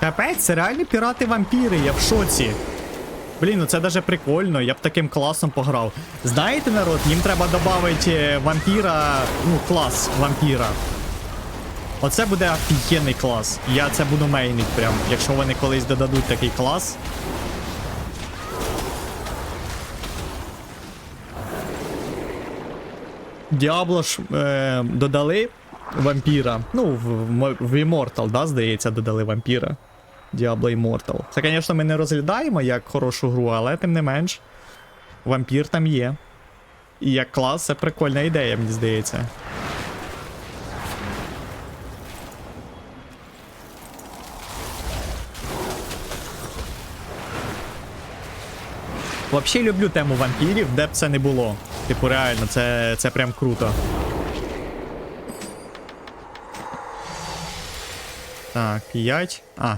Капець, це реальні пірати-вампіри, я в шоці. Блін, ну це даже прикольно, я б таким класом пограв. Знаєте, народ, їм треба додати вампіра, ну, клас вампіра. Оце буде офігенний клас. Я це буду мейнить прям, якщо вони колись додадуть такий клас. Діабло ж е, додали вампіра. Ну, в, в, в Immortal, да, здається, додали вампіра. Diablo Immortal. Це, звісно, ми не розглядаємо як хорошу гру, але тим не менш, вампір там є. І як клас, це прикольна ідея, мені здається. Взагалі люблю тему вампірів, де б це не було. Типу, реально, це, це прям круто. Так, 5. А,